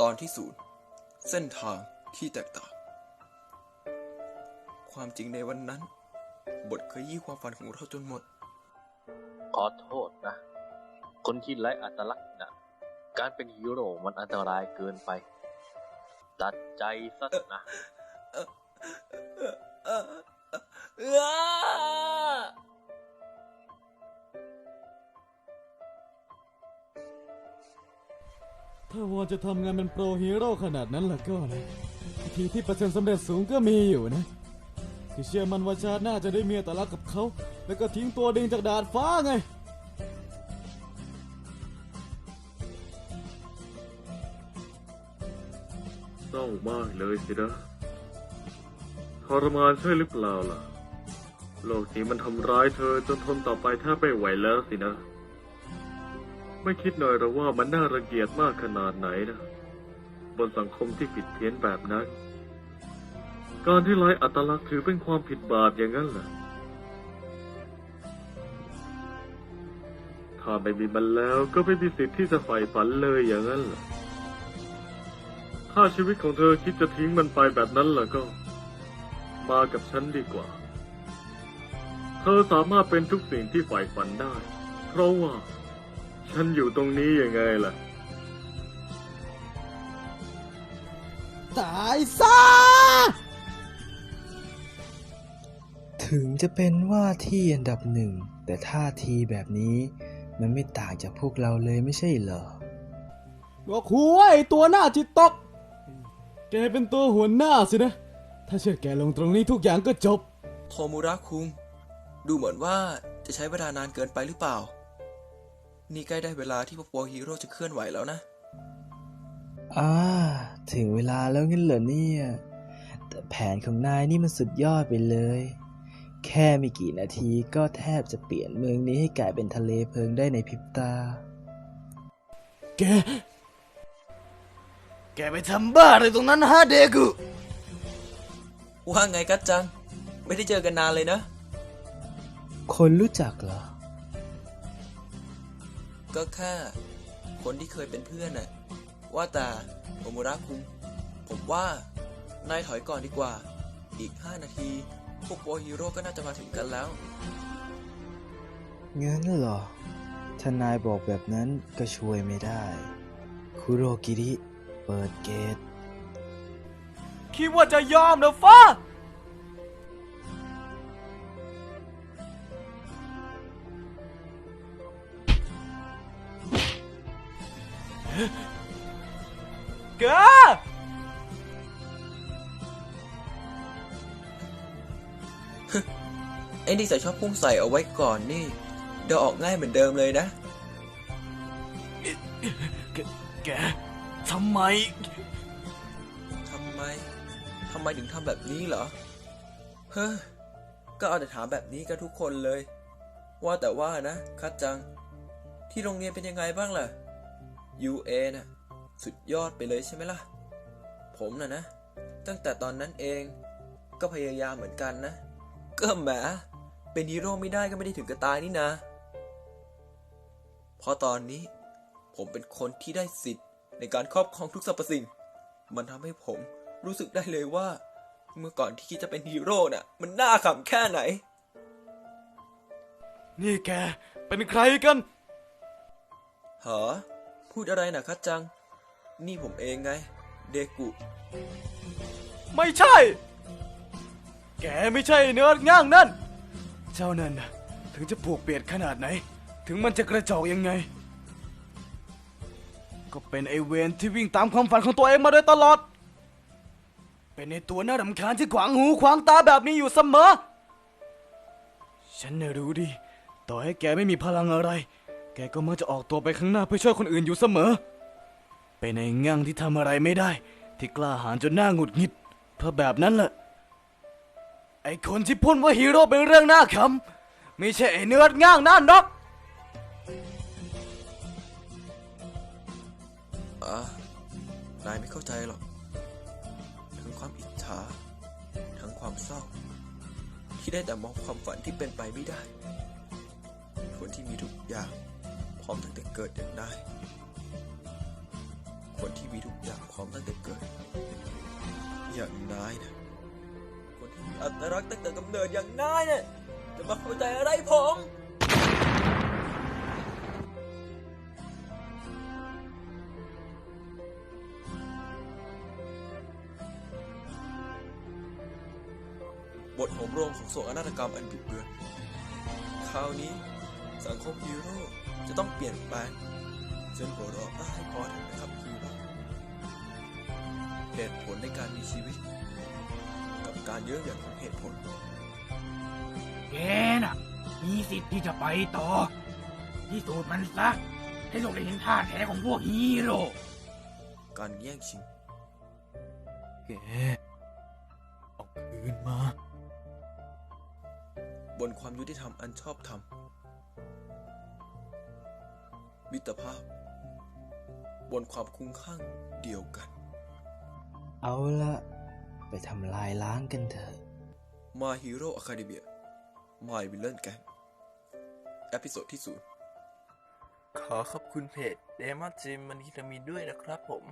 ตอนที่ศูนย์เส้นทางที่แตกต่าง ความจริงในวันนั้น บทเคยยี่ความฝันของเราจนหมด ขอโทษนะ คนที่ไร้อัตลักษณ์นะการเป็นฮีโร่มันอันตรายเกินไป ตัดใจซะนะ ถ้าวอนจะทำงานเป็นโปรฮีโร่ขนาดนั้นล่ะก็นะวิธีที่เปอร์เซ็นต์สำเร็จสูงก็มีอยู่นะคือเชื่อมันว่าชาติหน้าจะได้เมีอัตลักษณ์กับเขา แล้วก็ทิ้งตัวดิงจากดาดฟ้าไง เศร้ามากเลยสินะทรมานใช่หรือเปล่าล่ะ โลกนี้มันทำร้ายเธอจนทนต่อไปแทบไม่ไหวแล้วสินะ ไม่คิดหน่อยหรอว่ามันน่ารังเกียจมากขนาดไหนนะบนสังคมที่ผิดเพี้ยนแบบนั้น การที่ไร้อัตลักษณ์ถือเป็นความผิดบาปอย่างนั้นเหรอถ้าไม่มีมันแล้วก็ไม่มีสิทธิ์ที่จะใฝ่ฝันเลยอย่างนั้นเหรอถ้าชีวิตของเธอคิดจะทิ้งมันไปแบบนั้นล่ะก็ มากับฉันดีกว่า เธอสามารถเป็นทุกสิ่งที่ใฝ่ฝันได้ เพราะว่า ฉันอยู่ตรงนี้ยังไงล่ะ ตายซะ ถึงจะเป็นว่าที่อันดับหนึ่ง แต่ท่าทีแบบนี้ มันไม่ต่างจากพวกเราเลยไม่ใช่เหรอ บอกหัวไอตัวหน้าจิตตก แกเป็นตัวหัวหน้าสินะ ถ้าเชื่อแกลงตรงนี้ทุกอย่างก็จบ โทมูระคุง ดูเหมือนว่าจะใช้เวลานานเกินไปหรือเปล่า นี่ใกล้ได้เวลาที่พวกโปรฮีโร่จะเคลื่อนไหวแล้วนะ อ่า ถึงเวลาแล้วงั้นเหรอเนี่ย แต่แผนของนายนี่มันสุดยอดไปเลย แค่ไม่กี่นาทีก็แทบจะเปลี่ยนเมืองนี้ให้กลายเป็นทะเลเพลิงได้ในพริบตา แก แกไปทำบ้าอะไรตรงนั้นฮะเดกุ ว่าไงกัดจัง ไม่ได้เจอกันนานเลยนะ คนรู้จักเหรอ ก็แค่คนที่เคยเป็นเพื่อนน่ะ ว่าแต่โทมูระคุงผมว่านายถอยก่อนดีกว่า อีก 5 นาที พวกโปรฮีโร่ก็น่าจะมาถึงกันแล้ว งั้นเหรอ ถ้านายบอกแบบนั้นก็ช่วยไม่ได้ คุโรกิริ เปิดเกต คิดว่าจะยอมเหรอฟ้า แกไอ้นี่ใส่ชอบพุ่งใส่เอาไว้ก่อนนี่ เดี๋ยวออกง่ายเหมือนเดิมเลยนะแกแกทำไม ทำไม ทำไมถึงทำแบบนี้เหรอ เฮ้อ ก็เอาแต่ถามแบบนี้กันทุกคนเลย ว่าแต่ว่านะคัดจัง ที่โรงเรียนเป็นยังไงบ้างล่ะ UA น่ะสุดยอดไปเลยใช่ไหมล่ะ ผมน่ะนะ ตั้งแต่ตอนนั้นเองก็พยายามเหมือนกันนะ ก็แหมเป็นฮีโร่ไม่ได้ก็ไม่ได้ถึงกับตายนี่นะเพราะตอนนี้ ผมเป็นคนที่ได้สิทธิ์ในการครอบครองทุกสรรพสิ่ง มันทำให้ผมรู้สึกได้เลยว่า เมื่อก่อนที่คิดจะเป็นฮีโร่น่ะ มันน่าขำแค่ไหน นี่แกเป็นใครกันหอ พูดอะไรนะคัดจัง นี่ผมเองไง เดกุ ไม่ใช่ แกไม่ใช่เนื้อง่างนั่น เจ้านั่นน่ะถึงจะปวกเปียดขนาดไหน ถึงมันจะกระจอกยังไง ก็เป็นไอเวนที่วิ่งตามความฝันของตัวเองมาโดยตลอด เป็นในตัวน่ารำคาญที่ขวางหูขวางตาแบบนี้อยู่เสมอ ฉันน่ะรู้ดี ต่อให้แกไม่มีพลังอะไร แกก็มักจะออกตัวไปข้างหน้าเพื่อช่วยคนอื่นอยู่เสมอ เป็นไอ้งั่งที่ทำอะไรไม่ได้ ที่กล้าหาญจนหน้าหงุดหงิด เพราะแบบนั้นแหละ ไอ้คนที่พูดว่าฮีโร่เป็นเรื่องน่าขำไม่ใช่ไอ้เนื้อง่างนั่นหรอกอะนายไม่เข้าใจหรอก ทั้งความอิจฉา ทั้งความเศร้า ที่ได้แต่มองความฝันที่เป็นไปไม่ได้ คนที่มีทุกอย่าง ร้อมตั้งแต่เกิดยังได้ คนที่มีทุกอย่างพร้อมตั้งแต่เกิด อย่างนายนะคนที่มีอัตลักษณ์ตั้งแต่กำเนิดอย่างนายเนี่ยจะมาเข้าใจอะไรผมบทโหมโรงของโศกนาฏกรรมอันบิดเบือนคราวนี้ สังคมฮีโร่จะต้องเปลี่ยนแปลงจนหัวเราะได้พอเถอะนะครับฮีโร่เหตุผลในการมีชีวิต กับการเยอะอย่างของเหตุผลแกน่ะ มีสิทธิ์ที่จะไปต่อพิสูจน์มันซะให้โลกได้เห็นท่าแท้ของพวกฮีโร่การแย่งชิงแกเอาคืนมา บนความยุติธรรมอันชอบธรรม มิตรภาพ บนความคุ้งข้างเดียวกัน เอาละไปทำลายล้างกันเถอะ My Hero Academia My Villain Gang เอพิโซดที่ศูนย์ขอขอบคุณเพจ Demon Gym มันฮิตามีด้วยนะครับผม